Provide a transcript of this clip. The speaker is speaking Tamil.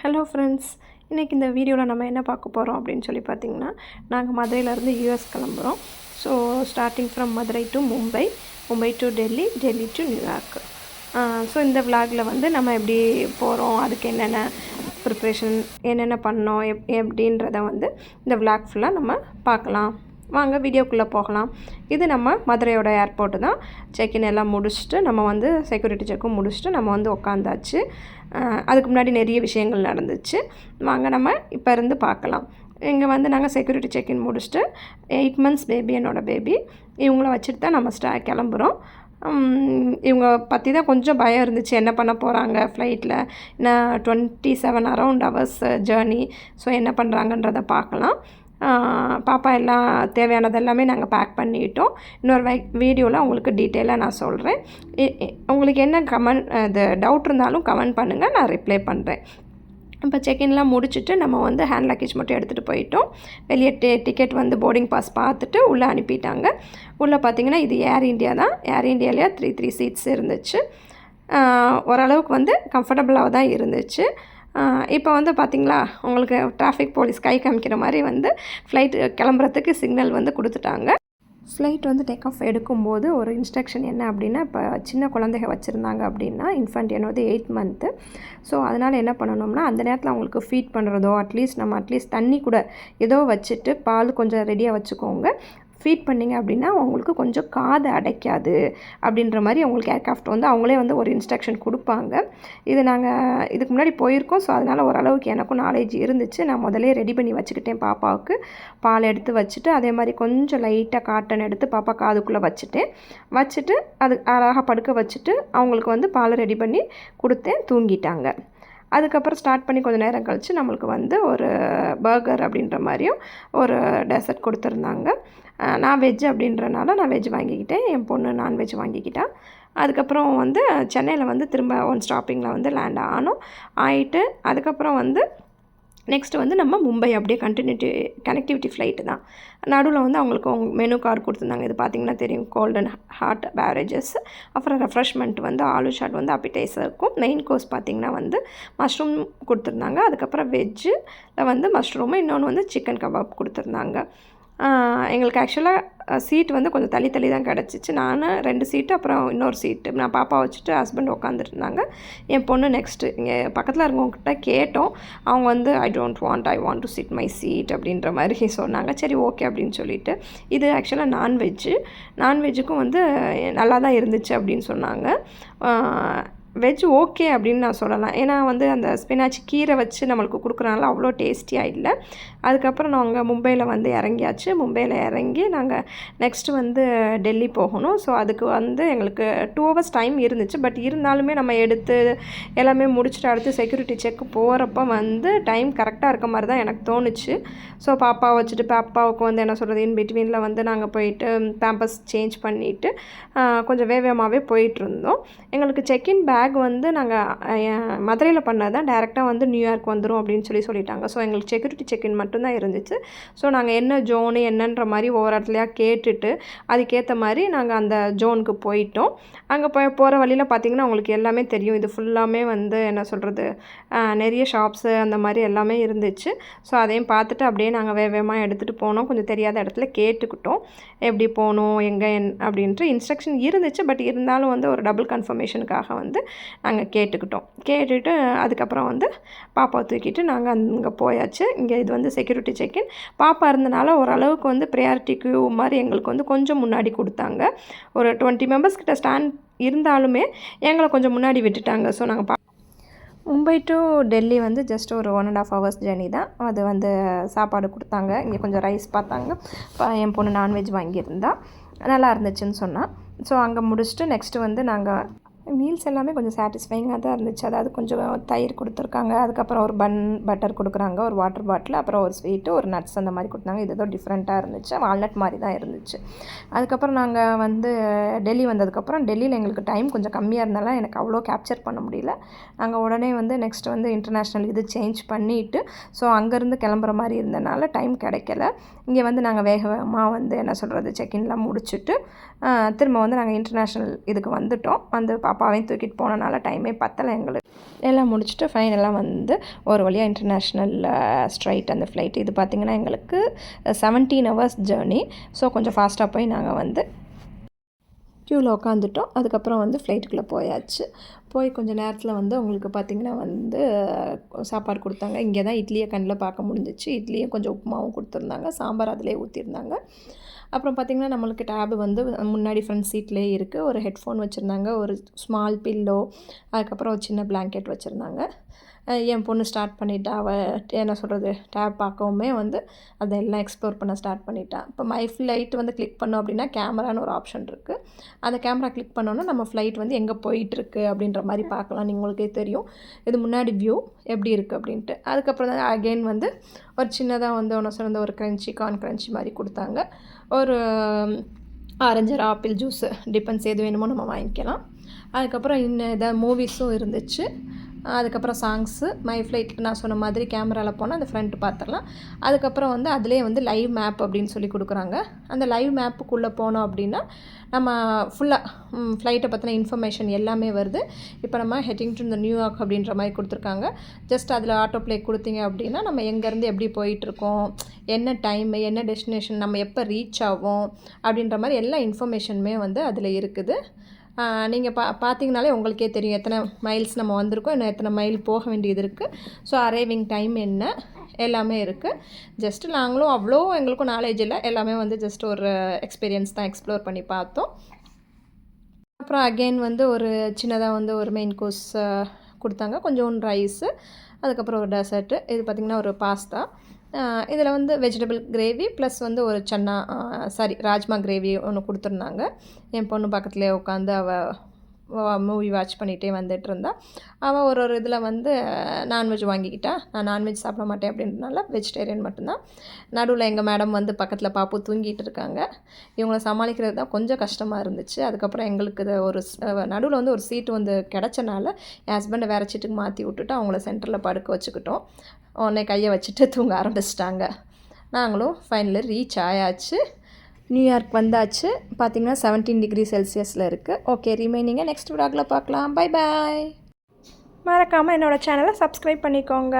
ஹலோ ஃப்ரெண்ட்ஸ் இன்றைக்கி இந்த வீடியோவில் நம்ம என்ன பார்க்க போகிறோம் அப்படின்னு சொல்லி பார்த்தீங்கன்னா நாங்கள் மதுரையிலேருந்து யூஎஸ் கிளம்புறோம். So starting from Madurai to Mumbai Mumbai to Delhi Delhi to New York so இந்த விளாகில் வந்து நம்ம எப்படி போகிறோம் அதுக்கு என்னென்ன ப்ரிப்ரேஷன் என்னென்ன பண்ணோம் எப் எப்படின்றத வந்து இந்த விளாக் ஃபுல்லாக நம்ம பார்க்கலாம். வாங்க வீடியோக்குள்ளே போகலாம். இது நம்ம மதுரையோட ஏர்போர்ட்டு தான். செக்இன் எல்லாம் முடிச்சுட்டு நம்ம வந்து செக்யூரிட்டி செக்கும் முடிச்சுட்டு நம்ம வந்து உக்காந்தாச்சு. அதுக்கு முன்னாடி நிறைய விஷயங்கள் நடந்துச்சு. வாங்க நம்ம இப்போ இருந்து பார்க்கலாம். இங்கே வந்து நாங்கள் செக்யூரிட்டி செக்இன் முடிச்சுட்டு எயிட் மந்த்ஸ் பேபி என்னோடய பேபி இவங்கள வச்சுட்டு தான் நம்ம ஸ்டா கிளம்புறோம். இவங்க பற்றி தான் கொஞ்சம் பயம் இருந்துச்சு. என்ன பண்ண போகிறாங்க ஃப்ளைட்டில் நான் twenty seven around hours journey so என்ன பண்ணுறாங்கன்றதை பார்க்கலாம். பாப்பா எல்லாம் தேவையானது எல்லாமே நாங்கள் பேக் பண்ணிட்டோம். இன்னொரு வை வீடியோவில் உங்களுக்கு டீட்டெயிலாக நான் சொல்கிறேன் உங்களுக்கு என்ன கமெண்ட் இது டவுட் இருந்தாலும் கமெண்ட் பண்ணுங்கள் நான் ரிப்ளை பண்ணுறேன் இப்போ செக்இன்லாம் முடிச்சுட்டு நம்ம வந்து ஹேண்ட் லக்கேஜ் மட்டும் எடுத்துகிட்டு போயிட்டோம். வெளியே டே டிக்கெட் வந்து போர்டிங் பாஸ் பார்த்துட்டு உள்ளே அனுப்பிட்டாங்க. உள்ளே பார்த்தீங்கன்னா இது ஏர் இந்தியா தான். ஏர் இந்தியாவிலே த்ரீ த்ரீ சீட்ஸ் இருந்துச்சு. ஓரளவுக்கு வந்து கம்ஃபர்டபுளாக தான் இருந்துச்சு. இப்போ வந்து பார்த்திங்களா உங்களுக்கு டிராஃபிக் போலீஸ் கை காமிக்கிற மாதிரி வந்து ஃப்ளைட் கிளம்புறதுக்கு சிக்னல் வந்து கொடுத்துட்டாங்க. ஃப்ளைட் வந்து டேக் ஆஃப் எடுக்கும்போது ஒரு இன்ஸ்ட்ரக்ஷன் என்ன அப்படின்னா இப்போ சின்ன குழந்தைங்க வச்சுருந்தாங்க அப்படின்னா இன்ஃபண்ட் என்னோட எயிட் மந்த்து ஸோ அதனால் என்ன பண்ணணும்னா அந்த நேரத்தில் அவங்களுக்கு ஃபீட் பண்ணுறதோ அட்லீஸ்ட் நம்ம அட்லீஸ்ட் தண்ணி கூட ஏதோ வச்சுட்டு பால் கொஞ்சம் ரெடியாக வச்சுக்கோங்க. ஃபீட் பண்ணிங்க அப்படின்னா அவங்களுக்கு கொஞ்சம் காது அடைக்காது அப்படின்ற மாதிரி அவங்களுக்கு ஏர்க்ராஃப்ட் வந்து அவங்களே வந்து ஒரு இன்ஸ்ட்ரக்ஷன் கொடுப்பாங்க. இது நாங்கள் இதுக்கு முன்னாடி போயிருக்கோம். ஸோ அதனால் ஓரளவுக்கு எனக்கும் நாலேஜ் இருந்துச்சு. நான் முதலே ரெடி பண்ணி வச்சுக்கிட்டேன் பாப்பாவுக்கு. பால் எடுத்து வச்சுட்டு அதே மாதிரி கொஞ்சம் லைட்டாக காட்டன் எடுத்து பாப்பா காதுக்குள்ளே வச்சுட்டேன். வச்சுட்டு அது அழகாக படுக்க வச்சுட்டு அவங்களுக்கு வந்து பால் ரெடி பண்ணி கொடுத்தேன். தூங்கிட்டாங்க. அதுக்கப்புறம் ஸ்டார்ட் பண்ணி கொஞ்சம் நேரம் கழித்து நம்மளுக்கு வந்து ஒரு பர்கர் அப்படின்ற மாதிரியும் ஒரு டெசர்ட் கொடுத்துருந்தாங்க. நான் வெஜ் அப்படின்றனால நான் வெஜ் வாங்கிக்கிட்டேன். என் பொண்ணு நான்வெஜ் வாங்கிக்கிட்டா. அதுக்கப்புறம் வந்து சென்னையில் வந்து திரும்ப ஒன் ஸ்டாப்பிங்கில் வந்து லேண்ட் ஆனோம். ஆயிட்டு அதுக்கப்புறம் வந்து நெக்ஸ்ட் வந்து நம்ம மும்பை அப்படியே கண்டினியூட்டி கனெக்டிவிட்டி ஃப்ளைட்டு தான். நடுவில் வந்து அவங்களுக்கு மெனு கார்டு கொடுத்துருந்தாங்க. இது பார்த்தீங்கன்னா தெரியும். கோல்டன் ஹாட் பேவரேஜஸ் அப்புறம் ரெஃப்ரெஷ்மெண்ட் வந்து ஆலு ஷாட் வந்து அப்பிடைசர் இருக்கும் மெயின் கோர்ஸ் பார்த்தீங்கன்னா வந்து மஷ்ரூம் கொடுத்துருந்தாங்க. அதுக்கப்புறம் வெஜ்ஜில் வந்து மஷ்ரூமு இன்னொன்று வந்து சிக்கன் கபாப் கொடுத்துருந்தாங்க. எங்களுக்கு ஆக்சுவலாக சீட் வந்து கொஞ்சம் தள்ளி தள்ளி தான் கிடச்சிச்சு. நான் ரெண்டு சீட்டு அப்புறம் இன்னொரு சீட்டு நான் பாப்பா வச்சுட்டு ஹஸ்பண்ட் உட்காந்துருந்தாங்க என் பொண்ணு நெக்ஸ்ட்டு இங்கே பக்கத்தில் இருக்கவங்ககிட்ட கேட்டோம். அவங்க வந்து I don't want I want to sit my seat அப்படின்ற மாதிரி சொன்னாங்க. சரி ஓகே அப்படின்னு சொல்லிட்டு. இது ஆக்சுவலாக நான்வெஜ்ஜு நான்வெஜ்ஜுக்கும் வந்து நல்லா தான் இருந்துச்சு அப்படின்னு சொன்னாங்க. வெஜ் ஓகே அப்படின்னு நான் சொல்லலாம். ஏன்னா வந்து அந்த ஸ்பினாச் கீரை வச்சு நம்மளுக்கு கொடுக்குறனால அவ்வளோ டேஸ்டியாக இல்லை. அதுக்கப்புறம் நாங்கள் மும்பையில் வந்து இறங்கியாச்சு. மும்பையில் இறங்கி நாங்கள் நெக்ஸ்ட்டு வந்து டெல்லி போகணும். ஸோ அதுக்கு வந்து எங்களுக்கு டூ ஹவர்ஸ் டைம் இருந்துச்சு. பட் இருந்தாலுமே நம்ம எடுத்து எல்லாமே முடிச்சுட்டு அடுத்து செக்யூரிட்டி செக் போகிறப்ப வந்து டைம் கரெக்டாக இருக்க மாதிரி தான் எனக்கு தோணுச்சு. ஸோ பாப்பா வச்சுட்டு பாப்பாவுக்கு வந்து என்ன சொல்கிறது இன் பிட்வீனில் வந்து நாங்கள் போயிட்டு பேம்பஸ் சேஞ்ச் பண்ணிவிட்டு கொஞ்சம் வேவேமாகவே போயிட்டு இருந்தோம். எங்களுக்கு செக்இன் பேக் வந்து நாங்கள் மதுரையில் பண்ணது தான் டேரெக்டாக வந்து நியூயார்க் வந்துடும் அப்படின்னு சொல்லி சொல்லிட்டாங்க. ஸோ எங்களுக்கு செக்யூரிட்டி செக்இன் மட்டும்தான் இருந்துச்சு. ஸோ நாங்கள் என்ன ஜோனு என்னன்ற மாதிரி ஒவ்வொரு இடத்துலையாக கேட்டுட்டு அதுக்கேற்ற மாதிரி நாங்கள் அந்த ஜோனுக்கு போயிட்டோம். அங்கே போய் போகிற வழியில் பார்த்தீங்கன்னா உங்களுக்கு எல்லாமே தெரியும். இது ஃபுல்லாமே வந்து என்ன சொல்கிறது நிறைய ஷாப்ஸு அந்த மாதிரி எல்லாமே இருந்துச்சு. ஸோ அதையும் பார்த்துட்டு அப்படியே நாங்கள் வேகமாக எடுத்துகிட்டு போனோம். கொஞ்சம் தெரியாத இடத்துல கேட்டுக்கிட்டோம். எப்படி போகணும் எங்கே என் அப்படின்ட்டு இன்ஸ்ட்ரக்ஷன் இருந்துச்சு. பட் இருந்தாலும் வந்து ஒரு டபுள் கன்ஃபர்மேஷனுக்காக வந்து நாங்கள் கேட்டுக்கிட்டோம். கேட்டுட்டு அதுக்கப்புறம் வந்து பாப்பாவை தூக்கிட்டு நாங்கள் அங்கே போயாச்சு. இங்கே இது வந்து செக்யூரிட்டி செக்இன் பாப்பா இருந்தனால ஓரளவுக்கு வந்து ப்ரையாரிட்டி க்யூ மாதிரி எங்களுக்கு வந்து கொஞ்சம் முன்னாடி கொடுத்தாங்க. ஒரு டுவெண்ட்டி மெம்பர்ஸ் கிட்ட ஸ்டாண்ட் இருந்தாலுமே எங்களை கொஞ்சம் முன்னாடி விட்டுட்டாங்க. ஸோ நாங்கள் பா மும்பை டு டெல்லி வந்து ஜஸ்ட் ஒரு one and half hours journey தான். அது வந்து சாப்பாடு கொடுத்தாங்க. இங்கே கொஞ்சம் ரைஸ் பார்த்தாங்க. என் பொண்ணு நான்வெஜ் வாங்கியிருந்தா. நல்லா இருந்துச்சுன்னு சொன்னால் ஸோ அங்கே முடிச்சுட்டு நெக்ஸ்ட்டு வந்து நாங்கள் மீல்ஸ் எல்லாமே கொஞ்சம் சாட்டிஸ்ஃபைங்காக தான் இருந்துச்சு. அதாவது கொஞ்சம் தயிர் கொடுத்துருக்காங்க. அதுக்கப்புறம் ஒரு பன் பட்டர் கொடுக்குறாங்க. ஒரு வாட்டர் பாட்டில் அப்புறம் ஒரு ஸ்வீட்டு ஒரு நட்ஸ் அந்த மாதிரி கொடுத்தாங்க. இது ஏதோ டிஃப்ரெண்ட்டாக இருந்துச்சு. வால்நட் மாதிரி தான் இருந்துச்சு. அதுக்கப்புறம் நாங்கள் வந்து டெல்லி வந்ததுக்கப்புறம் டெல்லியில் எங்களுக்கு டைம் கொஞ்சம் கம்மியாக இருந்தாலும் எனக்கு அவ்வளோ கேப்சர் பண்ண முடியல. நாங்கள் உடனே வந்து நெக்ஸ்ட் வந்து இன்டர்நேஷ்னல் இது சேஞ்ச் பண்ணிவிட்டு ஸோ அங்கேருந்து கிளம்புற மாதிரி இருந்தனால டைம் கிடைக்கல. இங்கே வந்து நாங்கள் வேக வேகமாக வந்து என்ன சொல்கிறது செக்இன்லாம் முடிச்சுட்டு திரும்ப வந்து நாங்கள் இன்டர்நேஷ்னல் இதுக்கு வந்துட்டோம். வந்து பாப்பாவையும் தூக்கிட்டு போனனால டைமே பத்தலை எங்களுக்கு. எல்லாம் முடிச்சுட்டு ஃபைனலாக வந்து ஒரு வழியாக இன்டர்நேஷ்னல் ஸ்ட்ரைட் அந்த ஃப்ளைட் இது பார்த்திங்கன்னா எங்களுக்கு செவன்டீன் ஹவர்ஸ் ஜேர்னி ஸோ கொஞ்சம் ஃபாஸ்ட்டாக போய் நாங்கள் வந்து க்யூவில் உட்காந்துட்டோம் அதுக்கப்புறம் வந்து ஃப்ளைட்டுக்குள்ளே போயாச்சு. போய் கொஞ்சம் நேரத்தில் வந்து உங்களுக்கு பார்த்திங்கன்னா வந்து சாப்பாடு கொடுத்தாங்க. இங்கே தான் இட்லியை கண்ணில் பார்க்க முடிஞ்சிச்சு. இட்லியும் கொஞ்சம் உப்புமாவும் கொடுத்துருந்தாங்க. சாம்பார் அதிலே ஊற்றிருந்தாங்க அப்புறம் பார்த்திங்கன்னா நம்மளுக்கு டேபு வந்து முன்னாடி ஃப்ரண்ட் சீட்லேயே இருக்குது ஒரு ஹெட்ஃபோன் வச்சுருந்தாங்க ஒரு ஸ்மால் பில்லோ அதுக்கப்புறம் ஒரு சின்ன பிளாங்கெட் வச்சுருந்தாங்க. என் பொண்ணு ஸ்டார்ட் பண்ணிட்டா அவள் என்ன சொல்கிறது டேப் பார்க்கவுமே வந்து அதெல்லாம் எக்ஸ்ப்ளோர் பண்ண ஸ்டார்ட் பண்ணிட்டான் இப்போ மை ஃப்ளைட் வந்து கிளிக் பண்ணோம் அப்படின்னா கேமரான்னு ஒரு ஆப்ஷன் இருக்குது அந்த கேமரா கிளிக் பண்ணோன்னா நம்ம ஃப்ளைட் வந்து எங்கே போயிட்டுருக்கு அப்படின்ற மாதிரி பார்க்கலாம். உங்களுக்கே தெரியும். இது முன்னாடி வியூ எப்படி இருக்குது அப்படின்ட்டு. அதுக்கப்புறம் தான் அகெயின் வந்து ஒரு சின்னதாக வந்து ஒன்று சிறந்த ஒரு க்ரன்ச்சி கார்ன் க்ரன்ச்சி மாதிரி கொடுத்தாங்க. ஒரு ஆரஞ்சர் ஆப்பிள் ஜூஸு டிபெண்ட்ஸ் எது வேணுமோ நம்ம வாங்கிக்கலாம். அதுக்கப்புறம் இன்னும் எதாவது மூவிஸும் இருந்துச்சு. அதுக்கப்புறம் சாங்ஸு மை ஃப்ளைட் நான் சொன்ன மாதிரி கேமராவில் போனால் அந்த ஃப்ரண்ட் பார்த்துடலாம் அதுக்கப்புறம் வந்து அதிலே வந்து லைவ் மேப் அப்படின்னு சொல்லி கொடுக்குறாங்க. அந்த லைவ் மேப்புக்குள்ளே போனோம் அப்படின்னா நம்ம ஃபுல்லாக ஃப்ளைட்டை பற்றின இன்ஃபர்மேஷன் எல்லாமே வருது. இப்போ நம்ம ஹெட்டிங் டு இந்த நியூயார்க் அப்படின்ற மாதிரி கொடுத்துருக்காங்க. ஜஸ்ட் அதில் ஆட்டோ ப்ளே கொடுத்தீங்க அப்படின்னா நம்ம எங்கேருந்து எப்படி போயிட்டுருக்கோம் என்ன டைமு என்ன டெஸ்டினேஷன் நம்ம எப்போ ரீச் ஆகும் அப்படின்ற மாதிரி எல்லா இன்ஃபர்மேஷனுமே வந்து அதில் இருக்குது. நீங்கள் பா பார்த்தீங்கனாலே உங்களுக்கே தெரியும் எத்தனை மைல்ஸ் நம்ம வந்திருக்கோம் இன்னும் எத்தனை மைல் போக வேண்டியது இருக்குது ஸோ அரைவிங் டைம் என்ன? எல்லாமே இருக்குது ஜஸ்ட்டு நாங்களும் அவ்வளோ எங்களுக்கும் நாலேஜ் இல்லை. எல்லாமே வந்து ஜஸ்ட் ஒரு எக்ஸ்பீரியன்ஸ் தான் எக்ஸ்ப்ளோர் பண்ணி பார்த்தோம். அப்புறம் அகெயின் வந்து ஒரு சின்னதாக வந்து ஒரு மெயின் கோர்ஸ் கொடுத்தாங்க. கொஞ்சம் ரைஸு அதுக்கப்புறம் ஒரு டெசர்ட்டு இது பார்த்திங்கன்னா ஒரு பாஸ்தா இதில் வந்து வெஜிடபிள் கிரேவி ப்ளஸ் வந்து ஒரு சன்னா சாரி ராஜ்மா கிரேவி ஒன்று கொடுத்துருந்தாங்க. என் பொண்ணு பக்கத்துலேயே உட்காந்து அவள் மூவி வாட்ச் பண்ணிகிட்டே வந்துட்டு இருந்தா அவள் ஒரு ஒரு இதில் வந்து நான்வெஜ் வாங்கிக்கிட்டா. நான் நான்வெஜ் சாப்பிட மாட்டேன் அப்படின்றனால வெஜிடேரியன் மட்டும்தான். நடுவில் எங்கள் மேடம் வந்து பக்கத்தில் பாப்பு தூங்கிட்டு இருக்காங்க. இவங்களை சமாளிக்கிறது தான் கொஞ்சம் கஷ்டமாக இருந்துச்சு. அதுக்கப்புறம் எங்களுக்கு ஒரு நடுவில் வந்து ஒரு சீட்டு வந்து கிடச்சனால என் ஹஸ்பண்டை வேறு சீட்டுக்கு மாற்றி விட்டுட்டு அவங்கள சென்டரில் படுக்க வச்சுக்கிட்டோம். உடனே கையை வச்சுட்டு தூங்க ஆரம்பிச்சிட்டாங்க. நாங்களும் ஃபைனலி ரீச் ஆயாச்சு. நியூயார்க் வந்தாச்சு. பார்த்தீங்கன்னா செவன்டீன் டிகிரி செல்சியஸில் இருக்குது ஓகே ரிமைனிங்கை நெக்ஸ்ட் விடாகில் பார்க்கலாம் பை பாய் மறக்காமல் என்னோடய சேனலை சப்ஸ்கிரைப் பண்ணிக்கோங்க.